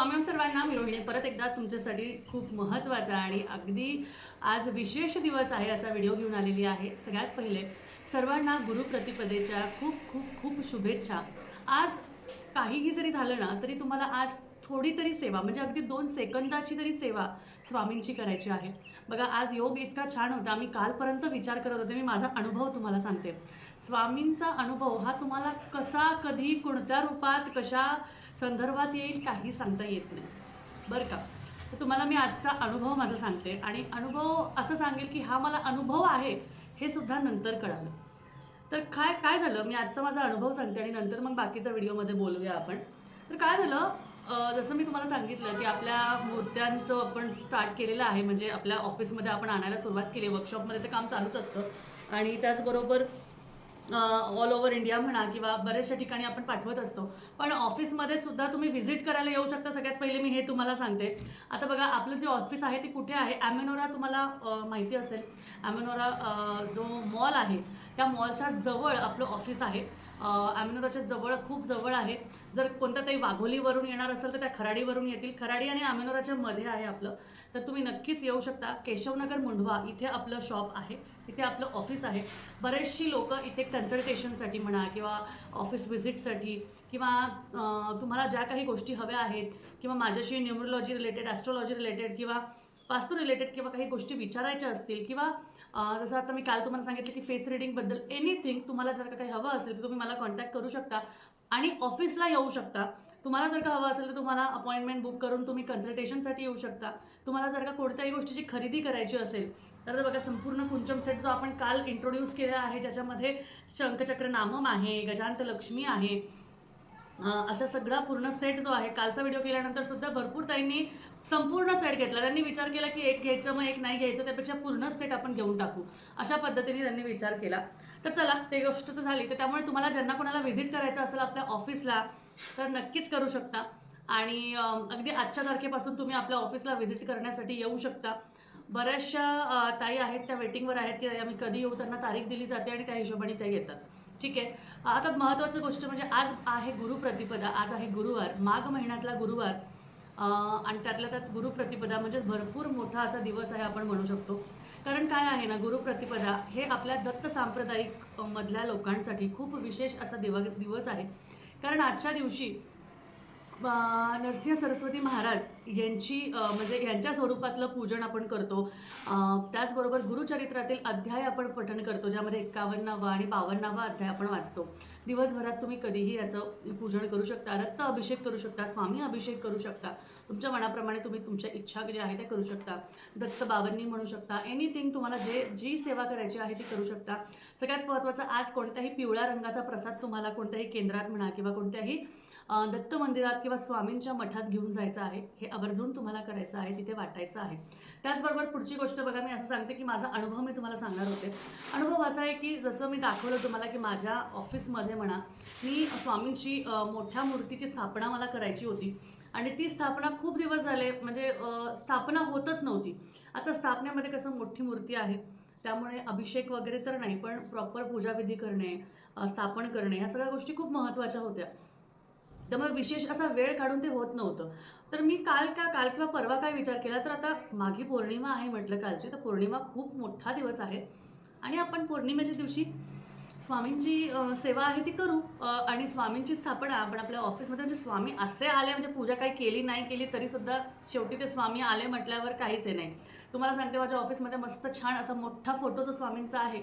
स्वामी सर्वांना मी रोहिणी. परत एकदा तुमच्यासाठी खूप महत्त्वाचा आणि अगदी आज विशेष दिवस आहे असा व्हिडिओ घेऊन आलेली आहे. सगळ्यात पहिले सर्वांना गुरुप्रतिपदेच्या खूप खूप खूप शुभेच्छा. आज काहीही जरी झालं ना तरी तुम्हाला आज थोडी तरी सेवा म्हणजे अगदी दोन सेकंदाची तरी सेवा स्वामींची करायची आहे. बघा आज योग इतका छान होता. मी कालपर्यंत विचार करत होते. मी माझा अनुभव तुम्हाला सांगते. स्वामींचा अनुभव हा तुम्हाला कसा कधी कोणत्या रूपात कशा संदर्भात येईल काही सांगता येत नाही. बरं का? तर तुम्हाला मी आजचा अनुभव माझा सांगते आणि अनुभव असं सांगेल की हा मला अनुभव आहे हे सुद्धा नंतर कळालं. तर काय काय झालं? मी आजचा माझा अनुभव सांगते आणि नंतर मग बाकीच्या व्हिडिओमध्ये बोलूया आपण. तर काय झालं? जसं मी तुम्हाला सांगितलं की आपल्या मूर्त्यांचं आपण स्टार्ट केलेलं आहे म्हणजे आपल्या ऑफिसमध्ये आपण आणायला सुरुवात केली वर्कशॉपमध्ये ते काम चालूच असतं. आणि त्याचबरोबर ऑल ओव्हर इंडिया म्हणा किंवा बऱ्याचशा ठिकाणी आपण पाठवत असतो. पण ऑफिसमध्ये सुद्धा तुम्ही व्हिजिट करायला येऊ शकता. सगळ्यात पहिले मी हे तुम्हाला सांगते. आता बघा आपलं जे ऑफिस आहे ते कुठे आहे? ॲमेनोरा तुम्हाला माहिती असेल. ॲमेनोरा जो मॉल आहे त्या मॉलच्या जवळ आपलं ऑफिस आहे. ॲमेनोराच्या जवळ खूप जवळ आहे. जर कोणत्या तरी वाघोलीवरून येणार असेल तर त्या खराडीवरून येतील. खराडी आणि ॲमेनोराच्या मध्ये आहे आपलं. तर तुम्ही नक्कीच येऊ शकता. केशवनगर मुंढवा इथे आपलं शॉप आहे. इथे आपलं ऑफिस आहे. बरेचशी लोक इथे कन्सल्टेशनसाठी म्हणा किंवा ऑफिस व्हिजिटसाठी किंवा तुम्हाला ज्या काही गोष्टी हव्या आहेत किंवा माझ्याशी न्यूमरोलॉजी रिलेटेड ॲस्ट्रॉलॉजी रिलेटेड किंवा वास्तू रिलेटेड किंवा काही गोष्टी विचारायच्या असतील किंवा जसं आता मी काल तुम्हाला सांगितलं की फेस रिडिंगबद्दल एनिथिंग तुम्हाला जर का काही हवं असेल तर तुम्ही मला कॉन्टॅक्ट करू शकता. आणि ऑफिसला येऊ शकता. तुम्हाला जर का हवं असेल तर तुम्हाला अपॉइंटमेंट बुक करून तुम्ही कन्सल्टेशनसाठी येऊ शकता. तुम्हाला जर का कोणत्याही गोष्टीची खरेदी करायची असेल तर बघा संपूर्ण कुंचम सेट जो आपण काल इंट्रोड्यूस केला आहे ज्याच्यामध्ये शंखचक्र नामम आहे गजांत लक्ष्मी आहे अशा सगळा पूर्ण सेट जो आहे कालचा व्हिडिओ केल्यानंतर सुद्धा भरपूर ताईंनी संपूर्ण सेट घेतला. त्यांनी विचार केला की एक घ्यायचं मग एक नाही घ्यायचं त्यापेक्षा पूर्ण सेट आपण घेऊन टाकू. अशा पद्धतीने त्यांनी विचार केला. तर चला ते गोष्ट तर झाली. तर त्यामुळे तुम्हाला ज्यांना कोणाला व्हिजिट करायचं असेल आपल्या ऑफिसला तर नक्कीच करू शकता. आणि अगदी आजच्या तारखेपासून तुम्ही आपल्या ऑफिसला व्हिजिट करण्यासाठी येऊ शकता. बऱ्याचशा ताई आहेत त्या वेटिंगवर आहेत की आम्ही कधी येऊ? त्यांना तारीख दिली जाते आणि त्या हिशोबाने त्या येतात. ठीक आहे. आता महत्त्वाचं गोष्ट म्हणजे आज आहे गुरुप्रतिपदा आज आहे गुरुवार माघ महिन्यातला गुरुवार आणि त्यातल्या त्यात गुरुप्रतिपदा म्हणजे भरपूर मोठा असा दिवस आहे आपण म्हणू शकतो. कारण काय आहे ना गुरुप्रतिपदा हे आपल्या दत्त सांप्रदायिक मधल्या लोकांसाठी खूप विशेष असा दिव दिवस आहे. कारण आजच्या दिवशी नरसिंह सरस्वती महाराज यांची म्हणजे यांच्या स्वरूपातलं पूजन आपण करतो. त्याचबरोबर गुरुचरित्रातील अध्याय आपण पठण करतो ज्यामध्ये एक्कावन्नावा आणि बावन्नावा अध्याय आपण वाचतो. दिवसभरात तुम्ही कधीही याचं पूजन करू शकता रक्त अभिषेक करू शकता स्वामी अभिषेक करू शकता. तुमच्या मनाप्रमाणे तुम्ही तुमच्या इच्छा ज्या आहे त्या करू शकता. दत्त बावन्नी म्हणू शकता. एनिथिंग तुम्हाला जे जी सेवा करायची आहे ती करू शकता. सगळ्यात महत्त्वाचं आज कोणत्याही पिवळ्या रंगाचा प्रसाद तुम्हाला कोणत्याही केंद्रात म्हणा किंवा कोणत्याही दत्त मंदिरात किंवा स्वामींच्या मठात घेऊन जायचं आहे हे आवर्जून तुम्हाला करायचं आहे तिथे वाटायचं आहे. त्याचबरोबर पुढची गोष्ट बघा मी असं सांगते की माझा अनुभव मी तुम्हाला सांगणार होते. अनुभव असा आहे की जसं मी दाखवलं तुम्हाला की माझ्या ऑफिसमध्ये म्हणा मी स्वामींची मोठ्या मूर्तीची स्थापना मला करायची होती. आणि ती स्थापना खूप दिवस झाले म्हणजे स्थापना होतच नव्हती. आता स्थापनेमध्ये कसं मोठी मूर्ती आहे त्यामुळे अभिषेक वगैरे तर नाही पण प्रॉपर पूजाविधी करणे स्थापन करणे ह्या सगळ्या गोष्टी खूप महत्त्वाच्या होत्या. त्यामुळे विशेष असा वेळ काढून ते होत नव्हतं. तर मी काल का काल किंवा परवा काय विचार केला तर आता मागी पौर्णिमा आहे म्हटलं कालची तर पौर्णिमा खूप मोठा दिवस आहे. आणि आपण पौर्णिमेच्या दिवशी स्वामींची सेवा आहे ती करू. आणि स्वामींची स्थापना आपण आपल्या ऑफिसमध्ये म्हणजे स्वामी असे आले म्हणजे पूजा काही केली नाही केली तरीसुद्धा शेवटी ते स्वामी आले म्हटल्यावर काहीच आहे नाही. तुम्हाला सांगते माझ्या ऑफिसमध्ये मस्त छान असा मोठा फोटो जो स्वामींचा आहे.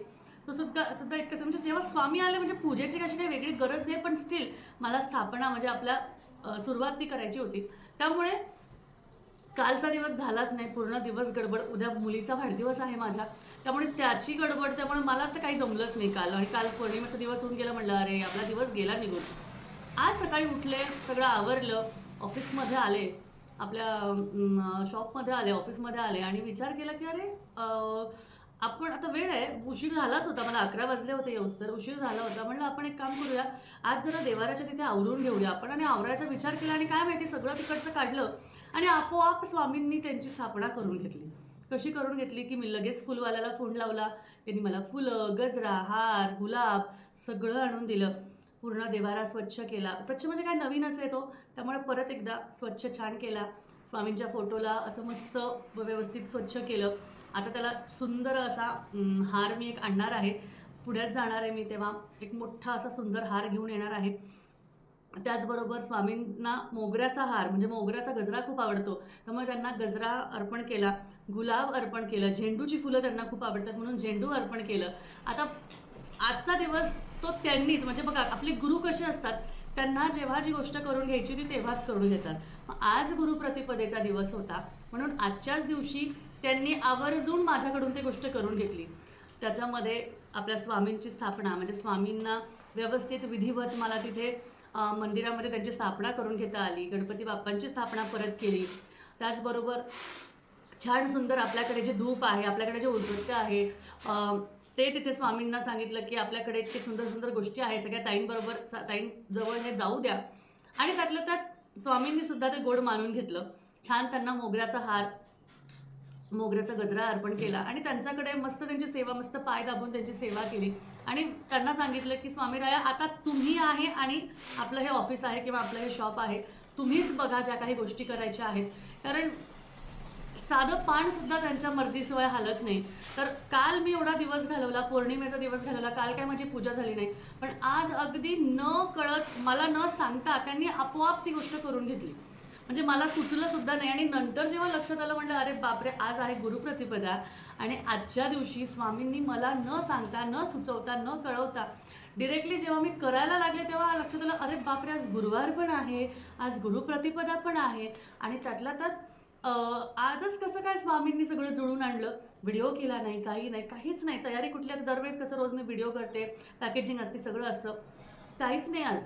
तो सुद्धा सुद्धा इतकंच. म्हणजे जेव्हा स्वामी आले म्हणजे पूजेची कशी काही वेगळी गरज नाही पण स्टील मला स्थापना म्हणजे आपल्या सुरुवात ती करायची होती. त्यामुळे कालचा दिवस झालाच नाही पूर्ण दिवस गडबड. उद्या मुलीचा वाढदिवस आहे माझ्या. त्यामुळे त्याची गडबड त्यामुळे मला तर काही जमलंच नाही काल. आणि काल पौर्णिमेचा दिवस होऊन गेला म्हणलं अरे आपला दिवस गेला निघून. आज सकाळी उठले सगळं आवरलं ऑफिसमध्ये आले आपल्या शॉपमध्ये आले ऑफिसमध्ये आले आणि विचार केला की अरे आपण आता वेळ आहे. उशीर झालाच होता. मला अकरा वाजले होते येऊस तर उशीर झाला होता. म्हणलं आपण एक काम करूया. आज जरा देवाराच्या तिथे आवरून घेऊया. आपण आणि आवरायचा विचार केला आणि काय माहिती सगळं तिकडचं काढलं आणि आपोआप स्वामींनी त्यांची स्थापना करून घेतली. कशी करून घेतली की मी लगेच फुलवाल्याला फोन लावला. त्यांनी मला फुलं गजरा हार गुलाब सगळं आणून दिलं. पूर्ण देवारा स्वच्छ केला. स्वच्छ म्हणजे काय? नवीनच आहे तो. त्यामुळे परत एकदा स्वच्छ छान केला. स्वामींच्या फोटोला असं मस्त व्यवस्थित स्वच्छ केलं. आता त्याला सुंदर असा हार मी एक आणणार आहे. पुण्यात जाणार आहे मी तेव्हा एक मोठा असा सुंदर हार घेऊन येणार आहे. त्याचबरोबर स्वामींना मोगऱ्याचा हार म्हणजे मोगऱ्याचा गजरा खूप आवडतो. त्यामुळे त्यांना गजरा अर्पण केला गुलाब अर्पण केलं झेंडूची फुलं त्यांना खूप आवडतात म्हणून झेंडू अर्पण केलं. आता आजचा दिवस तो त्यांनीच म्हणजे बघा आपले गुरु कसे असतात त्यांना जेव्हा जी गोष्ट करून घ्यायची ती तेव्हाच करून घेतात. मग आज गुरुप्रतिपदेचा दिवस होता म्हणून आजच्याच दिवशी त्यांनी आवर्जून माझ्याकडून ती गोष्ट करून घेतली. त्याच्यामध्ये आपल्या स्वामींची स्थापना म्हणजे स्वामींना व्यवस्थित विधिवत मला तिथे मंदिरामध्ये त्यांची स्थापना करून घेता आली गणपती बाप्पांची स्थापना परत केली. त्याचबरोबर छान सुंदर आपल्याकडे जे धूप आहे आपल्याकडे जे उदृत्य आहे ते तिथे स्वामींना सांगितलं की आपल्याकडे इतके सुंदर सुंदर गोष्टी आहेत सगळ्या ताईंबरोबर ताईंजवळ हे जाऊ द्या. आणि त्यातलं त्यात स्वामींनी सुद्धा ते गोड मानून घेतलं. छान त्यांना मोगऱ्याचा हार मोगऱ्याचा गजरा अर्पण केला आणि त्यांच्याकडे मस्त त्यांची सेवा मस्त पाय दाबून त्यांची सेवा केली. आणि त्यांना सांगितलं की स्वामीराया आता तुम्ही आहे आणि आपलं हे ऑफिस आहे किंवा आपलं हे शॉप आहे तुम्हीच बघा ज्या काही गोष्टी करायच्या आहेत. कारण साधं पानसुद्धा त्यांच्या मर्जीशिवाय हालत नाही. तर काल मी एवढा दिवस घालवला पौर्णिमेचा दिवस घालवला काल काय माझी पूजा झाली नाही. पण आज अगदी न कळत मला न सांगता त्यांनी आपोआप ती गोष्ट करून घेतली. म्हणजे मला सुचलं सुद्धा नाही. आणि नंतर जेव्हा लक्षात आलं म्हटलं अरे बापरे आज आहे गुरुप्रतिपदा. आणि आजच्या दिवशी स्वामींनी मला न सांगता न सुचवता न कळवता डिरेक्टली जेव्हा मी करायला लागले तेव्हा लक्षात आलं अरे बापरे आज गुरुवार पण आहे आज गुरुप्रतिपदा पण आहे. आणि त्यातल्या त्यात आजच कसं काय स्वामींनी सगळं जुळून आणलं? व्हिडिओ केला नाही काही नाही काहीच नाही. तयारी कुठल्या दरवेळेस कसं रोज मी व्हिडिओ करते पॅकेजिंग असते सगळं असतं. काहीच नाही आज.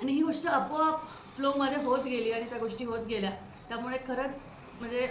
आणि ही गोष्ट आपोआप फ्लोमध्ये होत गेली आणि त्या गोष्टी होत गेल्या. त्यामुळे खरंच म्हणजे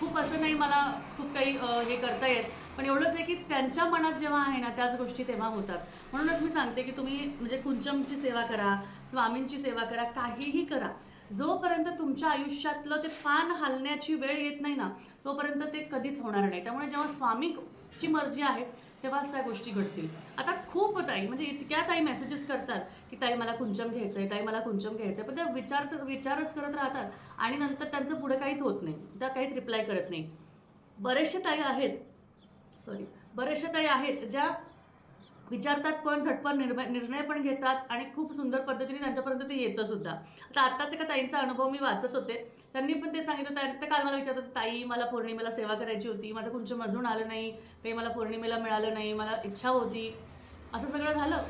खूप असं नाही मला खूप काही हे करता येत पण एवढंच आहे की त्यांच्या मनात जेव्हा आहे ना त्याच गोष्टी तेव्हा होतात. म्हणूनच मी सांगते की तुम्ही म्हणजे कुंचमची सेवा करा स्वामींची सेवा करा काहीही करा. जोपर्यंत तुमच्या आयुष्यातलं ते पान हालण्याची वेळ येत नाही ना तोपर्यंत ते कधीच होणार नाही. त्यामुळे जेव्हा स्वामीची मर्जी आहे तेव्हाच त्या गोष्टी घडतील. आता खूप ताई म्हणजे इतक्या ताई मेसेजेस करतात की ताई मला कुंचम घ्यायचं आहे ताई मला कुंचम घ्यायचं आहे पण त्या विचार विचारच करत राहतात आणि नंतर त्यांचं पुढे काहीच होत नाही. त्या काहीच रिप्लाय करत नाही. बरेचसे ताई आहेत सॉरी बरेचशा ताई आहेत ज्या विचारतात पण झटपट निर्णय निर्णय पण घेतात आणि खूप सुंदर पद्धतीने त्यांच्यापर्यंत ते येतं सुद्धा. आता आत्ताच एका ताईंचा अनुभव मी वाचत होते. त्यांनी पण ते सांगितलं त्या ते काल मला विचारतात ताई मला पौर्णिमेला सेवा करायची होती माझं कुंचम अजून आलं नाही ते मला पौर्णिमेला मिळालं नाही मला इच्छा होती. असं सगळं झालं.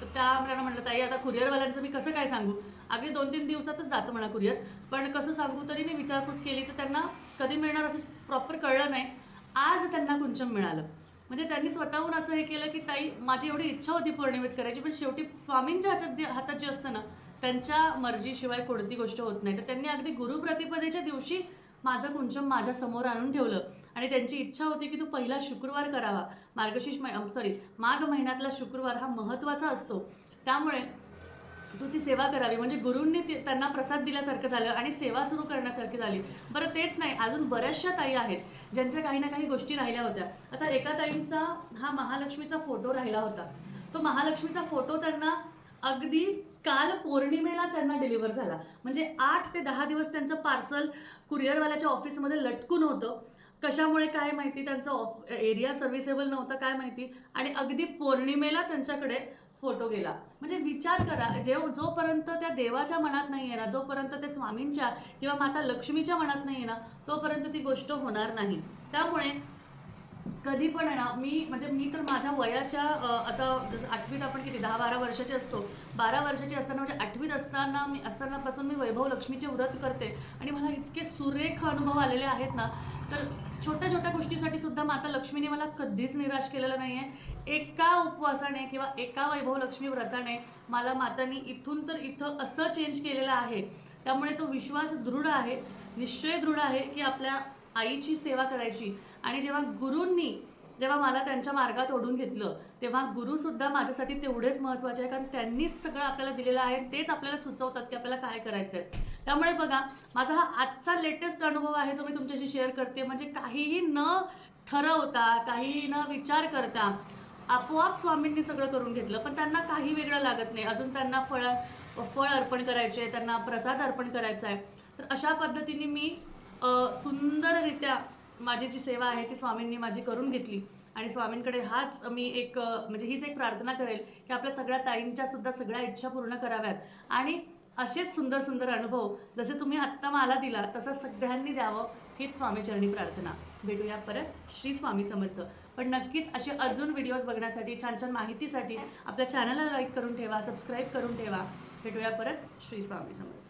तर त्या मला म्हटलं ताई आता कुरिअरवाल्यांचं मी कसं काय सांगू? अगदी दोन तीन दिवसातच जातं म्हणा कुरिअर. पण कसं सांगू तरी मी विचारपूस केली तर त्यांना कधी मिळणार असं प्रॉपर कळलं नाही. आज त्यांना कुंचम मिळालं. म्हणजे त्यांनी स्वतःहून असं हे केलं की ताई माझी एवढी इच्छा होती पौर्णिमेत करायची पण शेवटी स्वामींच्या हातात हातात जे असतं ना त्यांच्या मर्जीशिवाय कोणती गोष्ट होत नाही. तर त्यांनी अगदी गुरुप्रतिपदेच्या दिवशी माझं कुंचम माझ्यासमोर आणून ठेवलं. आणि त्यांची इच्छा होती की तू पहिला शुक्रवार करावा. मार्गशीर्ष सॉरी माघ महिन्यातला शुक्रवार हा महत्त्वाचा असतो. त्यामुळे तू ती सेवा करावी. म्हणजे गुरूंनी त्यांना प्रसाद दिल्यासारखं झालं आणि सेवा सुरू करण्यासारखी झाली. बरं तेच नाही. अजून बऱ्याचशा ताई आहेत ज्यांच्या काही ना काही गोष्टी राहिल्या होत्या. आता एका ताईंचा हा महालक्ष्मीचा फोटो राहिला होता. तो महालक्ष्मीचा फोटो त्यांना अगदी काल पौर्णिमेला त्यांना डिलिव्हर झाला. म्हणजे आठ ते दहा दिवस त्यांचं पार्सल कुरिअरवाल्याच्या ऑफिसमध्ये लटकून होतं. कशामुळे काय माहिती? त्यांचं ऑफ एरिया सर्व्हिसेबल नव्हतं काय माहिती? आणि अगदी पौर्णिमेला त्यांच्याकडे फोटो गेला. म्हणजे विचार करा जेव जोपर्यंत त्या देवाच्या मनात नाही आहे ना जोपर्यंत त्या स्वामींच्या किंवा माता लक्ष्मीच्या मनात नाही आहे ना तोपर्यंत ती गोष्ट होणार नाही. त्यामुळे कधी पण आहे ना मी म्हणजे मी तर माझ्या वयाच्या आता जसं आठवीत आपण किती दहा बारा वर्षाची असतो. बारा वर्षाची असताना म्हणजे आठवीत असताना मी असतानापासून मी वैभव लक्ष्मीचे व्रत करते. आणि मला इतके सुरेख अनुभव आलेले आहेत ना तर छोट्या छोट्या गोष्टीसाठी सुद्धा माता लक्ष्मीने मला कधीच निराश केलेलं नाही आहे एका उपवासाने किंवा एका वैभव लक्ष्मी व्रताने मला मातांनी इथून तर इथं असं चेंज केलेलं आहे. त्यामुळे तो विश्वास दृढ आहे निश्चय दृढ आहे की आपल्या आईची सेवा करायची. आणि जेव्हा गुरूंनी जेव्हा मला त्यांच्या मार्गात ओढून घेतलं तेव्हा गुरुसुद्धा माझ्यासाठी तेवढेच महत्त्वाचे आहे कारण त्यांनीच सगळं आपल्याला दिलेलं आहे. तेच आपल्याला सुचवतात की आपल्याला काय करायचं आहे त्यामुळे बघा माझा हा आजचा लेटेस्ट अनुभव आहे जो मी तुमच्याशी शेअर करते. म्हणजे काहीही न ठरवता काहीही न विचार करता आपोआप स्वामींनी सगळं करून घेतलं. पण त्यांना काही वेगळं लागत नाही. अजून त्यांना फळ फळ अर्पण करायचे आहे त्यांना प्रसाद अर्पण करायचा आहे. तर अशा पद्धतीने मी सुंदररित्या माझी जी सेवा आहे ती स्वामींनी माझी करून घेतली. आणि स्वामींकडे हाच मी एक म्हणजे हीच एक प्रार्थना करेल की आपल्या सगळ्या ताईंच्या सुद्धा सगळ्या इच्छा पूर्ण कराव्यात. आणि असेच सुंदर सुंदर अनुभव जसे तुम्ही आत्ता मला दिला तसं सगळ्यांनी द्यावं हीच स्वामीचरणी प्रार्थना. भेटूया परत श्री स्वामी समर्थ. पण नक्कीच असे अजून व्हिडिओज बघण्यासाठी छान छान माहितीसाठी आपल्या चॅनलला लाईक करून ठेवा सबस्क्राईब करून ठेवा. भेटूया परत श्री स्वामी समर्थ.